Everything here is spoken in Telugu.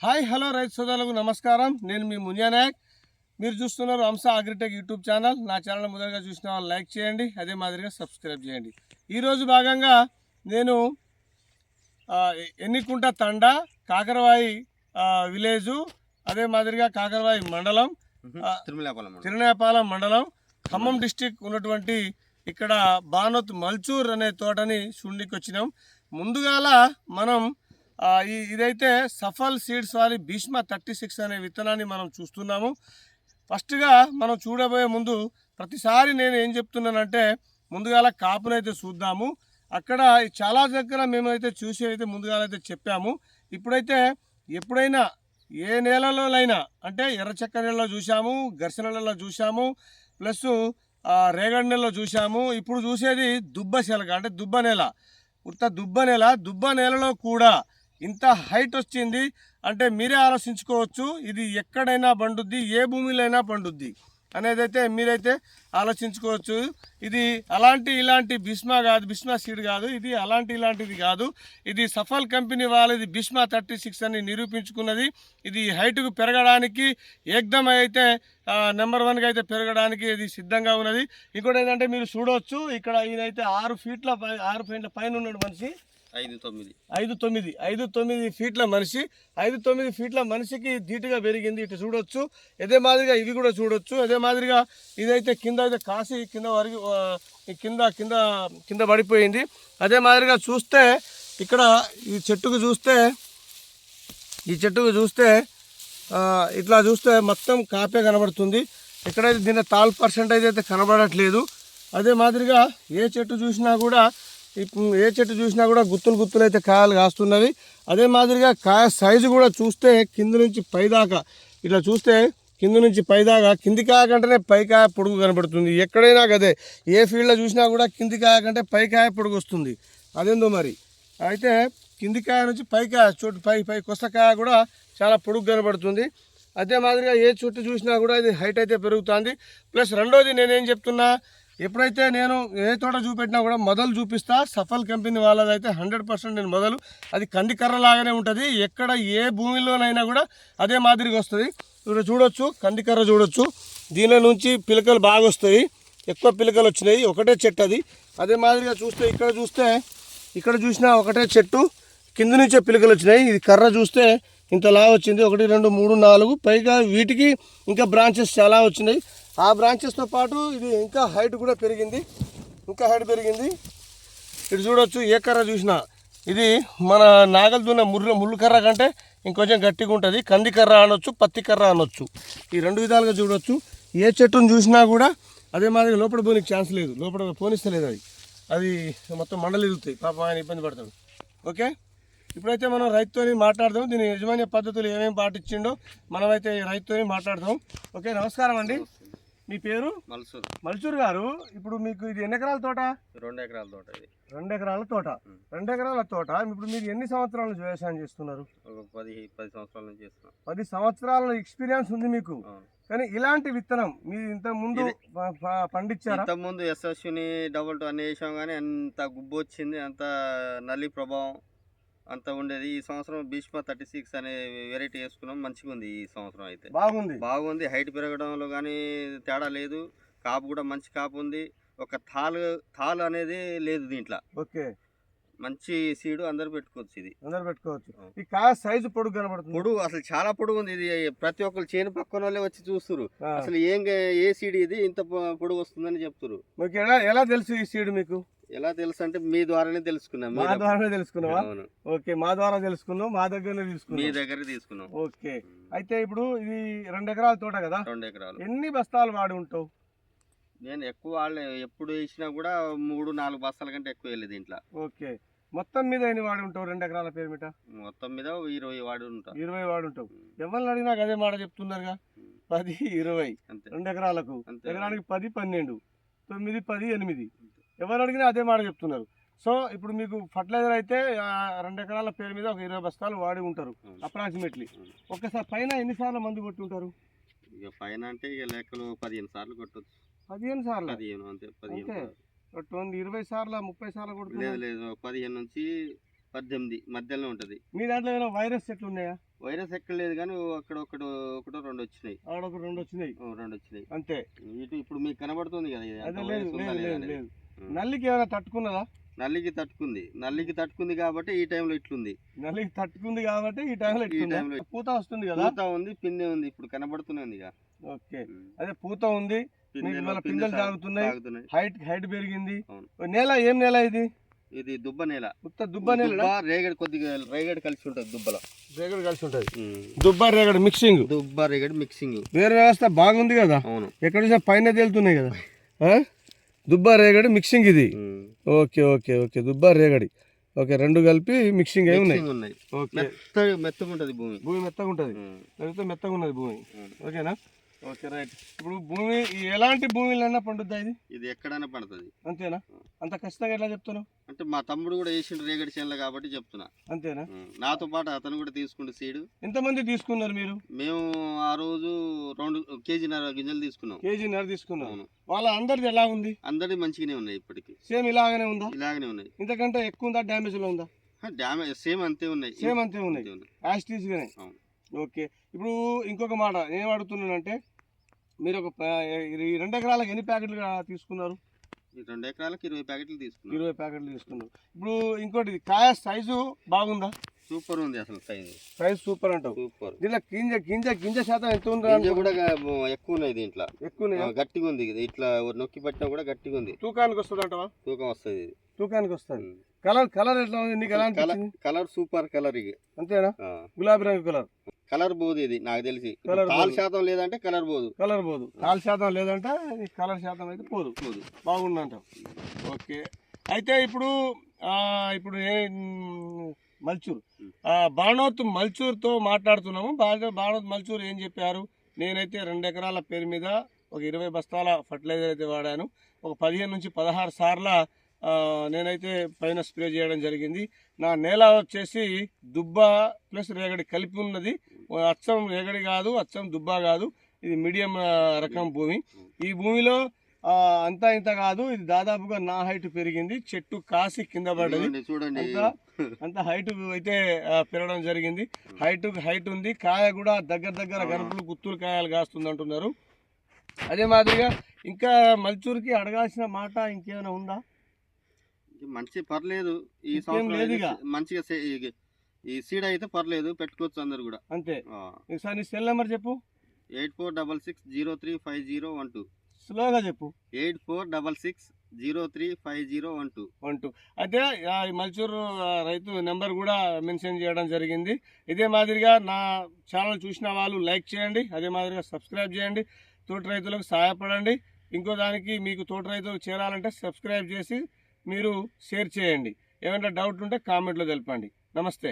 హాయ్ హలో రైతు సోదరులకు నమస్కారం. నేను మీ మునియా నాయక్. మీరు చూస్తున్నారు అంశ అగ్రిటెక్ యూట్యూబ్ ఛానల్. నా ఛానల్ మొదలుగా చూసిన వాళ్ళు లైక్ చేయండి అదే మాదిరిగా సబ్స్క్రైబ్ చేయండి. ఈరోజు భాగంగా నేను ఎన్నికుంట తండ కాకరవాయి విలేజు అదే మాదిరిగా కాకరవాయి మండలం ఆ, తిరుమలాపాలెం మండలం. తిరునేపాలెం మండలం ఖమ్మం డిస్టిక్ ఉన్నటువంటి ఇక్కడ బానోత్ మల్చూర్ అనే తోటని చూడడానికి వచ్చినాం ముందుగాల మనం ఈ- ఇదైతే సఫల్ సీడ్స్ వారి భీష్మ థర్టీ సిక్స్ అనే విత్తనాన్ని మనం చూస్తున్నాము. ఫస్ట్గా మనం చూడబోయే ముందు ప్రతిసారి నేను ఏం చెప్తున్నానంటే ముందుగాల కాపునైతే చూద్దాము. అక్కడ చాలా దగ్గర మేమైతే చూసి అయితే ముందుగాలైతే చెప్పాము. ఇప్పుడైతే ఎప్పుడైనా ఏ నేలలోనైనా అంటే ఎర్రచక్క నెలలో చూసాము ఘర్షణ నేలలో చూసాము ప్లస్ రేగడి నెలలో చూసాము ఇప్పుడు చూసేది దుబ్బ శెలక అంటే దుబ్బ నేల. ఉత్త దుబ్బ నేల దుబ్బ నేలలో కూడా ఇంత హైట్ వచ్చింది అంటే మీరే ఆలోచించుకోవచ్చు ఇది ఎక్కడైనా పండుద్ది ఏ భూమిలో అయినా పండుద్ది అనేదైతే మీరైతే ఆలోచించుకోవచ్చు. ఇది అలాంటి ఇలాంటి భీష్మా కాదు భీష్మా సీడ్ కాదు ఇది అలాంటి ఇలాంటిది కాదు. ఇది సఫల్ కంపెనీ వాళ్ళది భీష్మా థర్టీ సిక్స్ అని నిరూపించుకున్నది. ఇది హైట్కు పెరగడానికి ఏకదం అయితే నెంబర్ వన్గా అయితే పెరగడానికి ఇది సిద్ధంగా ఉన్నది. ఇంకోటి ఏంటంటే మీరు చూడవచ్చు ఇక్కడ ఈయనైతే ఆరు ఫీట్ల పై ఆరు ఫీట్ల పైన ఉన్నాడు మనిషి. ఐదు తొమ్మిది. ఐదు తొమ్మిది. ఐదు తొమ్మిది ఫీట్ల మనిషి ఐదు తొమ్మిది ఫీట్ల మనిషికి ధీటుగా పెరిగింది. ఇటు చూడొచ్చు. అదే మాదిరిగా ఇవి కూడా చూడొచ్చు. అదే మాదిరిగా ఇదైతే కింద అయితే కాసి కింద వరకు కింద కింద కింద పడిపోయింది. అదే మాదిరిగా చూస్తే ఇక్కడ ఈ చెట్టుకు చూస్తే ఈ చెట్టుకు చూస్తే ఇట్లా చూస్తే మొత్తం కాపే కనబడుతుంది. ఇక్కడైతే దీని తాల్ పర్సెంటేజ్ అయితే కనబడట్లేదు. అదే మాదిరిగా ఏ చెట్టు చూసినా కూడా ఏ చెట్టు చూసినా కూడా గుత్తులు గుత్తులు అయితే కాయలు కాస్తున్నవి. అదే మాదిరిగా కాయ సైజు కూడా చూస్తే కింద నుంచి పైదాకా. ఇట్లా చూస్తే కింద నుంచి పైదాకా కింది కాయ కంటేనే పైకాయ పొడుగు కనబడుతుంది. ఎక్కడైనా కదే ఏ ఫీల్డ్లో చూసినా కూడా కింది కాయ కంటే పైకాయ పొడుగు వస్తుంది. అదేందో మరి? అయితే కింది కాయ నుంచి పైకాయ చోటు పై పై కొస్తకాయ కూడా చాలా పొడుగు కనబడుతుంది. అదే మాదిరిగా ఏ చుట్టు చూసినా కూడా ఇది హైట్ అయితే పెరుగుతుంది. ప్లస్ రెండోది నేనేం చెప్తున్నా ఎప్పుడైతే నేను ఏ తోట చూపెట్టినా కూడా మొదలు చూపిస్తా సఫల్ కంపెనీ వాళ్ళదైతే హండ్రెడ్ పర్సెంట్ నేను మొదలు. అది కందికర్ర లాగానే ఉంటుంది. ఎక్కడ ఏ భూమిలోనైనా కూడా అదే మాదిరిగా వస్తుంది. ఇప్పుడు చూడొచ్చు కందికర్ర చూడొచ్చు. దీనిలో నుంచి పిలకలు బాగా వస్తాయి. ఎక్కువ పిలకలు వచ్చినాయి. ఒకటే చెట్టు అది. అదే మాదిరిగా చూస్తే ఇక్కడ చూస్తే ఇక్కడ చూసినా ఒకటే చెట్టు. కింద నుంచే పిలకలు వచ్చినాయి. ఇది కర్ర చూస్తే ఇంతలా వచ్చింది. ఒకటి రెండు మూడు నాలుగు. పైగా వీటికి ఇంకా బ్రాంచెస్ చాలా వచ్చినాయి. ఆ బ్రాంచెస్తో పాటు ఇది ఇంకా హైట్ కూడా పెరిగింది. ఇంకా హైట్ పెరిగింది. ఇటు చూడొచ్చు ఏ కర్ర చూసినా. ఇది మన నాగలు దున్న ముర్రు ముళ్ళు కర్ర కంటే ఇంకొంచెం గట్టిగా ఉంటుంది. కంది కర్ర అనొచ్చు పత్తి కర్ర అనొచ్చు. ఈ రెండు విధాలుగా చూడొచ్చు. ఏ చెట్టును చూసినా కూడా అదే మాదిరిగా లోపల పోనీకి ఛాన్స్ లేదు. లోపల పోనిస్తలేదు అది. అది మొత్తం మండలు ఎదుగుతాయి పాపం ఆయన ఇబ్బంది పడతాడు. ఓకే? ఇప్పుడైతే మనం రైతుతోని మాట్లాడదాం. దీని యజమాన్య పద్ధతులు ఏమేమి పాటించిండో మనమైతే ఈ రైతుతోని మాట్లాడదాం. ఓకే నమస్కారం అండి. మీ పేరు? మల్సూర్. మల్చూర్ గారు. ఇప్పుడు మీకు ఇది ఎన్ని ఎకరాల తోట? రెండు ఎకరాల తోట ఇది. రెండు ఎకరాల తోట. రెండు ఎకరాల తోట. ఇప్పుడు మీరు ఎన్ని సంవత్సరాల నుంచి వ్యవసాయం చేస్తున్నారు? పది పది సంవత్సరాల నుంచి చేస్తున్నాం. పది సంవత్సరాల ఎక్స్పీరియన్స్ ఉంది మీకు. కానీ ఇలాంటి విత్తనం మీరు ఇంత ముందు పండించారా? ఇంత ముందు ఎస్ఎస్యుని డబుల్ టూ అన్ని వేసాం కానీ అంత గుబ్బు వచ్చింది అంత నల్లి ప్రభావం అంత ఉండేది. ఈ సంవత్సరం భీష్మ థర్టీ సిక్స్ అనే వెరైటీ వేసుకున్నాం. మంచిగా ఉంది ఈ సంవత్సరం అయితే. బాగుంది. బాగుంది. హైట్ పెరగడంలో కానీ తేడా లేదు. కాపు కూడా మంచి కాపు ఉంది. ఒక తాలు తాలు అనేది లేదు దీంట్లో. ఓకే. మంచి సీడు అందరు పెట్టుకోవచ్చు ఇది. అందరు పెట్టుకోవచ్చు. ఈ కాయ సైజు పొడుగు కనబడుతుంది. పొడుగు అసలు చాలా పొడుగు ఉంది. ఇది ప్రతి ఒక్కరు చేను పక్కన వాళ్ళే వచ్చి చూస్తురు. అసలు ఏం ఏ సీడ్ ఇది ఇంత పొడుగు వస్తుందని చెప్తురు మీకు ఎలా ఎలా తెలుసు ఈ సీడ్ మీకు? ఎలా తెలుసు అంటే మీ ద్వారానే తెలుసుకున్నాం మా ద్వారానే తెలుసుకున్నావా? ఓకే మా ద్వారా తెలుసుకున్నాం మా దగ్గరనే మీ తీసుకున్నాం దగ్గర తీసుకున్నాం. ఓకే. అయితే ఇప్పుడు ఇది రెండు ఎకరాల తోట కదా? రెండు ఎకరాలు. ఎన్ని బస్తాలు వాడి ఉంటావు? నేను ఎక్కువ వాళ్ళే ఎప్పుడు వేసినా కూడా మూడు నాలుగు బస్తాల కంటే ఎక్కువ వెళ్ళేది దీంట్లో. ఓకే. మొత్తం మీద ఎన్ని వాడి ఉంటావు రెండు ఎకరాల పేరు మీట మొత్తం మీద ఇరవై వాడు ఉంటా. ఇరవై వాడి ఉంటావు. ఎవరిని అడిగినా అదే మాట చెప్తున్నారుగా? పది ఇరవై. రెండు ఎకరాలకు. ఎకరానికి పది పన్నెండు. తొమ్మిది పది ఎనిమిది. ఎవరు అడిగినా అదే మాట చెప్తున్నారు. సో ఇప్పుడు మీకు ఫర్టిలైజర్ అయితే రెండు ఎకరాల పేరు మీద ఒక ఇరవై బస్తాలు వాడి ఉంటారు. అప్రాక్సిమేట్లీ. అవును. ఒక్కసారి పైన ఎన్నిసార్లు మందు కొట్టి ఉంటారు ఇక పైన అంటే ఇక లెక్కలు పదిహేను సార్లు కొట్టచ్చు. పదిహేను సార్లు? పదిహేను అంతే పదిహేను ఇరవై సార్లు ముప్పై సార్లు లేదు కొడుతున్నారు లేదు పదిహేను నుంచి పద్దెనిమిది మధ్యలో ఉంటుంది. మీ దాంట్లో ఏమైనా వైరస్ చెట్లు ఉన్నాయా? వైరస్ ఎక్కడ లేదు కానీ అక్కడ ఒకటి ఒకటో రెండు వచ్చినాయి. రెండు వచ్చినాయి. రెండు వచ్చినాయి. అంతే. ఇటు ఇప్పుడు మీకు కనబడుతుంది కదా నల్లికి ఏమైనా తట్టుకున్నదా? నల్లికి తట్టుకుంది. నల్లికి తట్టుకుంది కాబట్టి ఈ టైంలో ఇట్లుంది. నల్లికి తట్టుకుంది కాబట్టి ఈ టైంలో ఈ? టైంలో పూత వస్తుంది కదా? పూత ఉంది పిందె ఉంది ఇప్పుడు కనబడుతూనే ఉంది ఇక. ఓకే. అదే పూత ఉంది పిందెలో తాగుతున్నాయి. హైట్ హైట్ పెరిగింది. నేల ఏం నేల ఇది? ఇది దుబ్బ నేల. ఉత్త దుబ్బ నేల రేగడి కొద్దిగా రేగడి కలిసి ఉంటుంది దుబ్బలో. రేగడి కలిసి ఉంటుంది. దుబ్బ రేగడి మిక్సింగ్ దుబ్బ రేగడి మిక్సింగ్ వేరే వ్యవస్థ బాగుంది కదా? అవును. ఎక్కడ చూసినా పైన తేలుతున్నాయి కదా? ఆ? దుబ్బ రేగడి మిక్సింగ్ ఇది. Okay okay okay. దుబ్బ రేగడి. ఓకే రెండు కలిపి మిక్సింగ్ అయి ఉన్నాయి. మిక్సింగ్ ఉన్నాయి. ఓకే. మెత్త మెత్తగా ఉంటుంది భూమి. భూమి మెత్తగా ఉంటుంది. లేకపోతే మెత్తగా ఉన్నది భూమి. ఓకేనా? Okay right. ఇప్పుడు భూమి ఎలాంటి భూమిలైనా పండుద్దా ఇది? ఇది ఎక్కడైనా పడుతుంది. అంతేనా? అంత ఖచ్చితంగా ఎట్లా చెప్తున్నావు? అంటే మా తమ్ముడు కూడా వేసిండు రేగడి చేనులో కాబట్టి చెప్తున్నా. అంతేనా. నాతో పాటు అతను కూడా తీసుకుండు సీడు. ఎంతమంది తీసుకున్నారు మీరు? మేము ఆ రోజు రెండు కేజీన్నర గింజలు తీసుకున్నాం. కేజీ నర తీసుకున్నారు. అవును. వాళ్ళ అందరిది ఎలా ఉంది? అందరి మంచిగానే ఉన్నాయి ఇప్పటికి. సేమ్ ఇలాగనే ఉందా? ఇలాగనే ఉన్నాయి. ఇంతకంటే ఎక్కువ ఉందా డ్యామేజ్లో ఉందా డ్యామేజ్ సేమ్ అంతే ఉన్నాయి. సేమ్ అంతే ఉన్నాయి. యాస్టీస్ గానే. అవును. ఓకే. ఇప్పుడు ఇంకొక మాట నేను అడుగుతున్నానంటే మీరు ఒక రెండు ఎకరాలకు ఎన్ని ప్యాకెట్లు తీసుకున్నారు? ఈ రెండు ఎకరాలకు ఇరవై ప్యాకెట్లు తీసుకున్నాం ఇరవై ప్యాకెట్లు తీసుకున్నారు. ఇప్పుడు ఇంకోటి కాయ సైజు బాగుందా? సూపర్ ఉంది అసలు సైజు. సైజ్ సూపర్ అంటావు. సూపర్. దీనిలో గింజ గింజ గింజ శాతం ఎంత ఉంది గింజ కూడా ఎక్కువ ఉన్నాయి దీంట్లో. ఎక్కువ గట్టిగా ఉంది. ఇట్లా నొక్కి పట్టినా కూడా గట్టిగా ఉంది. తూకానికి వస్తుంది అంటవా? తూకం వస్తుంది ఇది. తూకానికి వస్తుంది. కలర్ కలర్ ఎట్లా ఉంది? నీకు ఎలా కలర్ సూపర్ కలర్ ఇది. అంతేనా. గులాబీ రంగు కలర్. కలర్ పోదు ఇది నాకు తెలిసి. కాలు. శాతం లేదంటే కలర్ పోదు కలర్ పోదు కాల్ శాతం లేదంటే కలర్ శాతం అయితే పోదు. పోదు. బాగుందంటావు. ఓకే. అయితే ఇప్పుడు ఇప్పుడు ఏ మల్చూర్. ఆ, బాణోత్ మల్చూర్తో మాట్లాడుతున్నాము. బాగా బాణోత్ మల్చూర్ ఏం చెప్పారు? నేనైతే రెండు ఎకరాల పేరు మీద ఒక ఇరవై బస్తాల ఫర్టిలైజర్ అయితే వాడాను. ఒక పదిహేను నుంచి పదహారు సార్ల నేనైతే పైన స్ప్రే చేయడం జరిగింది. నా నేల వచ్చేసి దుబ్బ ప్లస్ రేగడి కలిపి ఉన్నది. అచ్చం రేగడి కాదు అచ్చం దుబ్బ కాదు. ఇది మీడియం రకం భూమి. ఈ భూమిలో అంతా ఇంత కాదు. ఇది దాదాపుగా నా హైట్ పెరిగింది. చెట్టు కాసి కింద పడ్డది. చూడండి అంతా హైట్ అయితే పెరగడం జరిగింది. హైట్ హైట్ ఉంది. కాయ కూడా దగ్గర దగ్గర గరుపులు గుత్తులు కాయలు కాస్తుంది అంటున్నారు. అదే మాదిరిగా ఇంకా మల్చూరుకి అడగాల్సిన మాట ఇంకేమైనా ఉందా? మంచి పర్లేదు. ఈ సంవత్సరం. మంచిగా ఈ- సీడ్ అయితే పర్లేదు పెట్టుకోవచ్చు అందరు కూడా. అంతే. నీ సెల్ నెంబర్ చెప్పు. Eight four double six zero three five zero one two. స్లోగా చెప్పు. Eight four double six zero three five zero one two. One two. అయితే మల్చూరు రైతు నెంబర్ కూడా మెన్షన్ చేయడం జరిగింది. ఇదే మాదిరిగా నా ఛానల్ చూసిన వాళ్ళు లైక్ చేయండి అదే మాదిరిగా సబ్స్క్రైబ్ చేయండి తోటి రైతులకు సహాయపడండి. ఇంకో దానికి మీకు తోటి రైతులకు చేరాలంటే సబ్స్క్రైబ్ చేసి మీరు షేర్ చేయండి. ఏమైనా డౌట్ ఉంటే కామెంట్లో తెలపండి. నమస్తే